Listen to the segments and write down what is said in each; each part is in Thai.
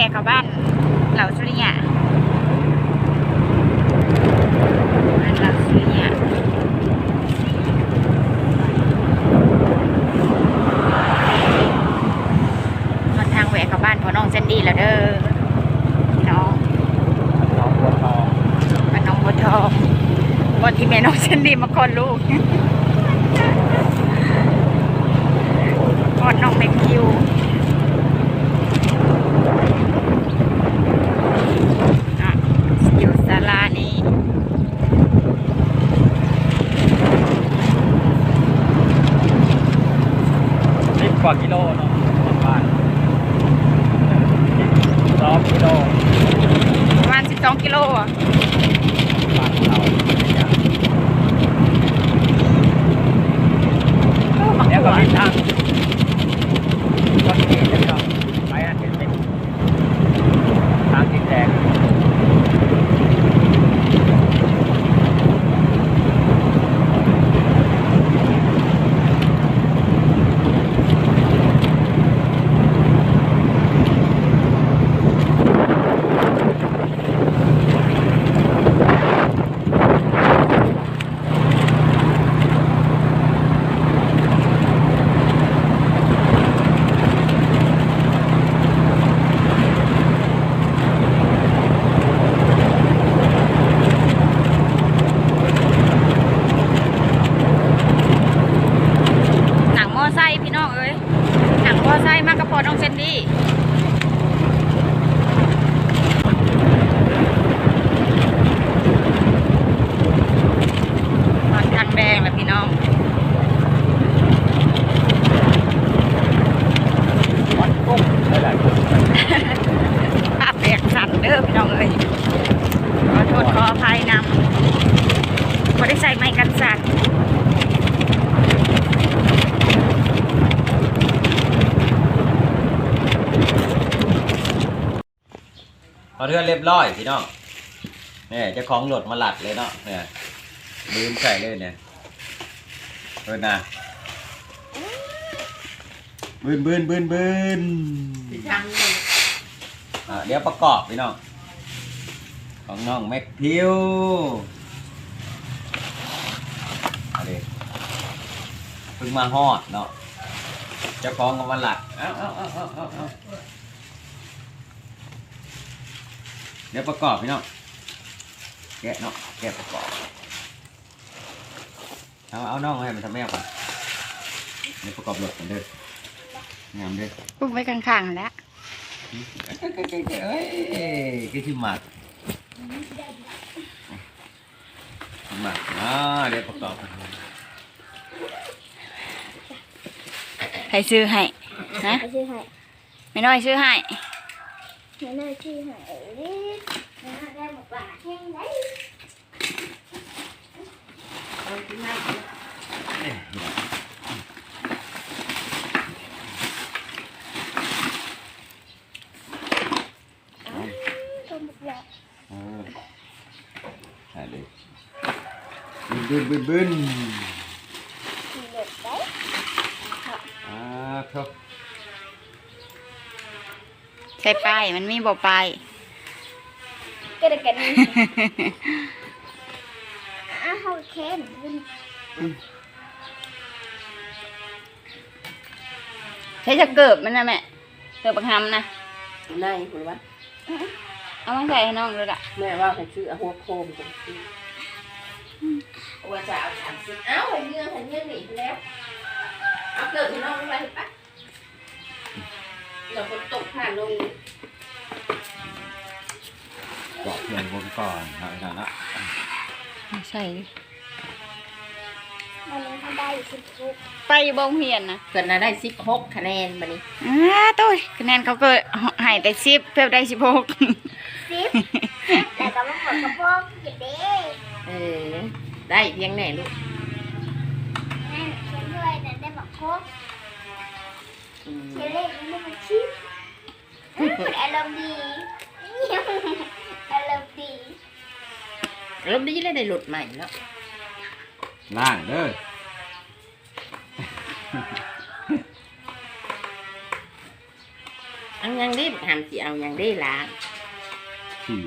วกกับบ้านเหล่าสุริยะบ้านเหล่าสุริยะชอดทางแหวกกับบ้านพอน้องเซนดี้แล้วเด้อพี่น้องน้องบัวทองบ้านน้องบัวทองบนที่แม่น้องเซนดี้มาคลอดลูกคลอดน้องแม็กคิว อะอยู่ศาลานี้ สิบก ว่ากิโลเนาะจากบ้านสองกิโลประมาณ12กิโลอะบ้านเราเดี๋ยวก็มีทางก็มีเดี๋ยวก็ไปอันเป็นเป็นทางดินแดง หนังมอไซค์พี่น้องเอ้ย หนังมอไซค์มากระพอน้องเซนดี้นอนทางแดงแหละพี่น้อง วัดกุ้งหลายๆคน ภาพแบกสันเด้อพี่น้องเอ้ยขอโทษขออภัยนำพอได้ใส่ไม้กันสัน พ อเทือนเรียบร้อยพี่น้องเนี่ยเจ้าของรถมาหลัดเลยเนาะเนี่ยลืมใส่เลยเนี่ยเบินนะบืนบืนบืนบืนอะเดี๋ยวประกอบพี่น้องของน้องแม็กพิวเอาดิเพิ่งมาฮอดเนาะเจ้าของก็มาหลัดเอ้าเอ้าเอ้าเอ้า เอ้าเอ้าเดี๋ยวประกอบพี่น้องแกะเนาะแกะประกอบเอาเอาน้องมาให้มันทำแม่ก่อนเดี๋ยวประกอบรถกันเด้องามเด้อปุ๊บไว้ข้างๆแล้วเอ้ยกี่ชิมหมักหมักอ่าเดี๋ยวประกอบกันใครซื้อให้ฮะ ไม่ใช่หายไม่น้อยซื้อให้ ไม่น่าชื่อหายนิดไม่น่าได้บอกว่าแห้งได้ก็บอกว่า เออใช่เลยบึนบึนบึนบึน ขี่รถได้ อ่าครับ ใส่ป้ายมันมีบ่ป้ายก็ได้กันนี่อ้าวเขาแค้นขึ้นใช้จะเกิบมันนะแม่เกิบบังคำนะนายคุณวะเอามาใส่ให้น้องเลยละแม่ว่าให้ชื่อหัวโคมจังซี่ว่าจะเอาสามสิบเอ้าไอ้เรื่องไอ้เรื่องหนีไปแล้ว เอาเกิดที่น้องไปปะ เราคนตกผ่านลงกรอบเพียงบนก่อนเอาอีกหน่อยนะใส่มันนี้เขาได้สิบหกไปอยู่บ่โรงเรียนนะเกิดน่ะได้สิบหกคะแนนบัดนี้อ้าตุ้ยคะแนนเขาก็ให้แต่สิบเพิ่มได้สิบหกสิบแต่ก็มาบอกกับพ่อเด็กเด้เออ ได้เพียงไหนลูกแม่เขียนด้วยแต่ได้บอกพ่ออืม เขียนเลขนี่มันชิปอารมณ์ดีอารมณ์ดีรถดีเลยได้รถใหม่เนาะล่างเด้อเอันยังได้ทำสิเอายังได้ล้างขี่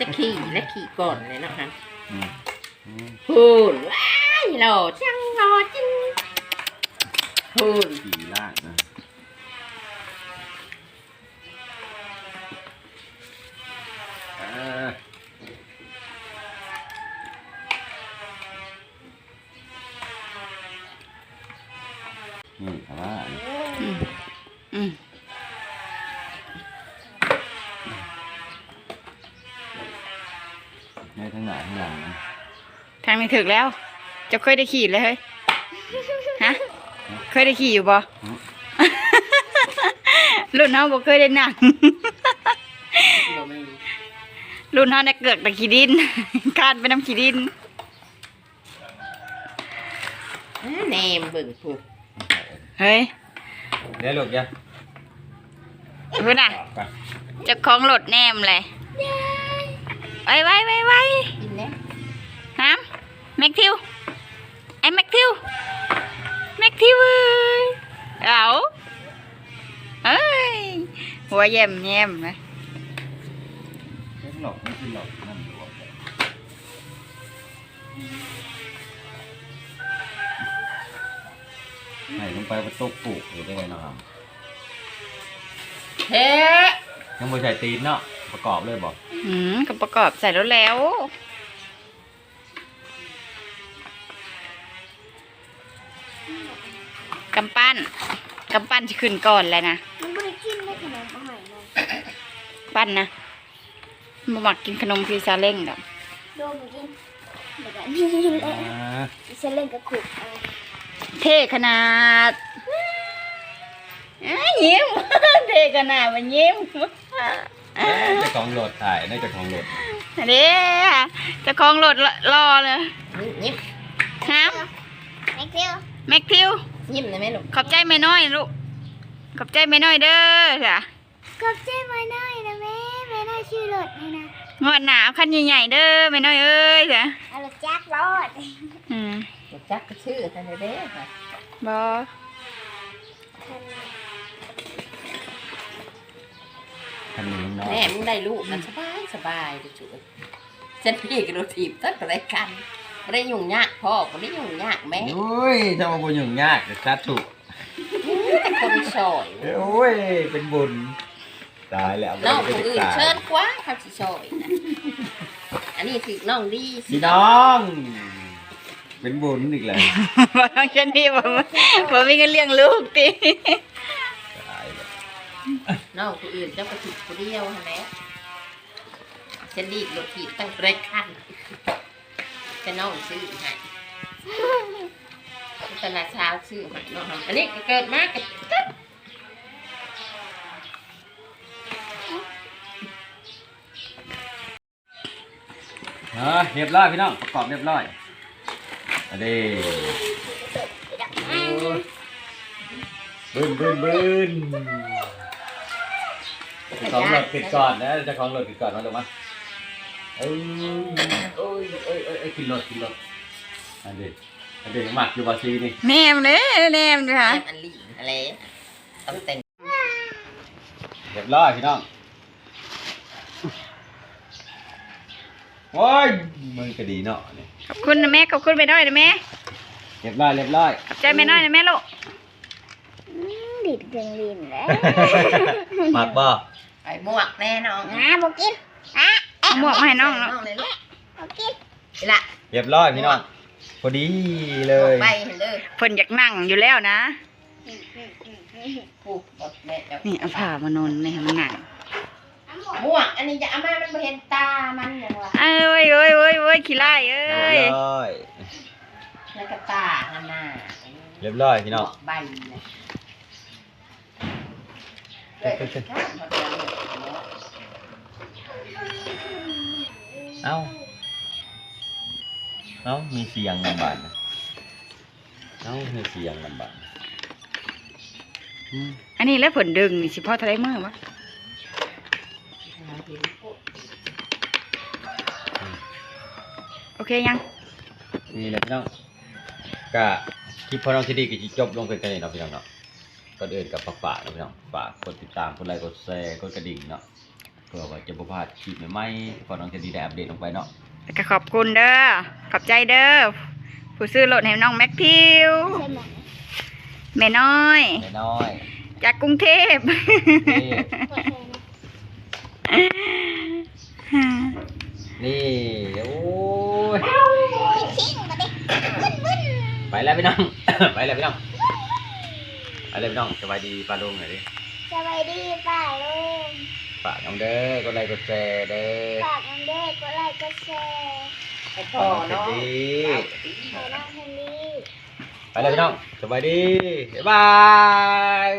จะขี่และขี่ก่อนเลยเนาะฮะอืมอืมพูนว้ายหล่อจังหล่อจัง พูนขี่ล่างนะเออนี่แต่ว่าอืมอืมไม่ทั้งหน้าทั้งหลังนะทางนี้ถึกแล้ว จะเคยได้ขี่เลยเฮ้ยฮะเค ยได้ขี่อยู่บ่รุ่นเฮาบ่เคยได้นั่งบ่มีรุ่นเฮาได้เกิดแต่ขี้ดินคานไปน้ำขี้ดินอ่าแนมเบิ่งพูนเฮ้ยเดี๋ยวลูกเดี๋ยวพุ่นน่ะออกก่อนเจะคล้าของรถแนมเลยไว้ไว้ไว้ไว้กินแล้วน้ำแม็กทิวไอ้แม็กทิว แม็กทิวเอ้ยเอาเอ้ยหัวแย้มแย้มนะเดี๋ยวหลบไม่ขึ้นหลบนั่นหลบเลยให้ลงไปประตูปลูกอยู่ได้ไงเนาะครับเฮ้ยังไม่ใช่ตีนเนาะประกอบเลยบอกอืมก็ประกอบใส่รถแล้ว กำปั้นกำปั้นจะขึ้นก่อนเลยนะมันไม่ได้กินได้ขนมอาหารเลยปั้นนะมาหมักกินขนมพีซาเล้งดอกโดนกินแบบนี้เลยอ่าฉันเล่นกับขุดเอาเท่ขนาดอ้ายยิ้มเท่ขนาดมันยิ้มเจ้าของรถถ่ายได้เจ้าของรถเด้เจะคล้าของรถรอเลยยิ้มฮะแม็กเทียว แม็กทิว ยิ้มได้ไหมลูกขอบใจแม่น้อยลูก ขอบใจแม่น้อยเด้อจ้ะขอบใจมาหน่อยนะแม่แม่น่าชื่อรถนี่นะงวดหนาวคันใหญ่ๆเด้อแม่น้อยเอ้ยจ้ะเอารถจักรรอดอืมรู้จักก็ชื่อท่านเด้อค่ะบอคันนี้น้องแม่มึงได้ลูกกันสบายสบายเลยจุ๊ยฉันพี่กับรถถีบตั้งแต่ไรกันไม่ได้ยุ่งยากพ่อไม่ได้ยุ่งยากแม่โอ้ยจะมาบุญยุ่งยากแต่ซัดถูกแต่คนสอยโอ้ย เป็นบุญ ตายแล้วน้องไม่คนได้อื่นตายเชิญกว่าเขาสิซอยนะอันนี้คือน้องดีสิพี่น้อง เป็นบุญอีกแล้วบอกแค่นี้ผมผมมีเงินเลี้ยงลูกติตายแล้วน้องคนอื่นเจ้าก็ถิบคนเดียวหั่นแหละฉันดีดรถถีบตั้งแต่ไรกัน จะน้องซื้อให้ตลาดเช้าซื้อให้น้องอันนี้เกิดมากกับเออเรียบร้อยพี่น้องประกอบเรียบร้อยอันนี้โอ้ยบึนบึนบึนเจะของรถปิดก่อนนะเจะของรถปิดก่อนมาลงมา เอ้ยโอ้ยเอ้ยเอ้ยเอ้ยกินรถกินรถอันนี้อันนี้หมักอยู่บาซีนี่แนมเลยแนมจ้ะแม่อันลีอะไรต้องแต่งเรียบร้อยพี่น้องโอ้ยมือก็ดีเนาะนี่ขอบคุณนะแม่ขอบคุณแม่น้อยนะแม่เรียบร้อยเรียบร้อยขอบใจแม่น้อยนะแม่ลูกอืมดิดเกิงลินแล้วหมักบ่ไอ้หมวกแน่น้องอะบอกกินอะเอา หมวกมาให้น้องเนาะเลยลูกบอกกินนี่ละเรียบร้อยพี่น้องพอดีเลยไปเห็นเลยเพิ่นอยากนั่งอยู่แล้วนะอืมอืมอืมอืมผูกบอกแม่เจ้านี่เอาผ้ามานอนนี่ให้มันนั่งเอาม่วงอันนี้จะเอามามันบ่เห็นตามันอย่างวะเอ้ยเอ้ยเอ้ยเอ้ยขี้ไล่เอ้เรียยบร้อย แล้วก็ตาหันหน้าเรียบร้อยพี่น้องใบเลย เอ้ยข้ามมาเดี๋ยวเนี่ยเอ้าเอ้ามีเสียงลำบากนะเอ้ามีเสียงลำบากอืมอันนี้แล้วผลดึงนี่สิพ่อทะเลมือวะโอเคยัง นี่แหละพี่น้องก็คลิปพอน้องที่ดีก็จะจบลงเป็นกันเลยเนาะพี่น้องเนาะก็เดินกับฝากฝากนะพี่น้องฝากกดติดตามกดไลค์กดแชร์กดกระดิ่งเนาะเพื่อว่าจะบ่พลาดคลิปใหม่ๆพอน้องจะดีได้อัปเดตลงไปเนาะแล้วก็ขอบคุณเด้อ ขอบใจเด้อ ผู้ซื้อรถให้น้องแม็กทิวใช่ไหมแม่น้อยน้อย จากกรุงเทพๆนี่กดเลยนะนี่ โอ้ยทิ้งมาดิบึ้นบึ้นไปแล้วพี่น้อง ไปแล้วพี่น้อง ไปแล้วพี่น้องสบายดีปลาลุงหน่อยดิสบายดีป่าลุง ฝากน้องเด้อกดไลค์กดแชร์เด้อฝากน้องเด็กกดไลค์กดแชร์ให้พ่อเนาะดีให้น้องเฮนรี่ไปแล้วพี่น้องสบายดีบ๊ายบาย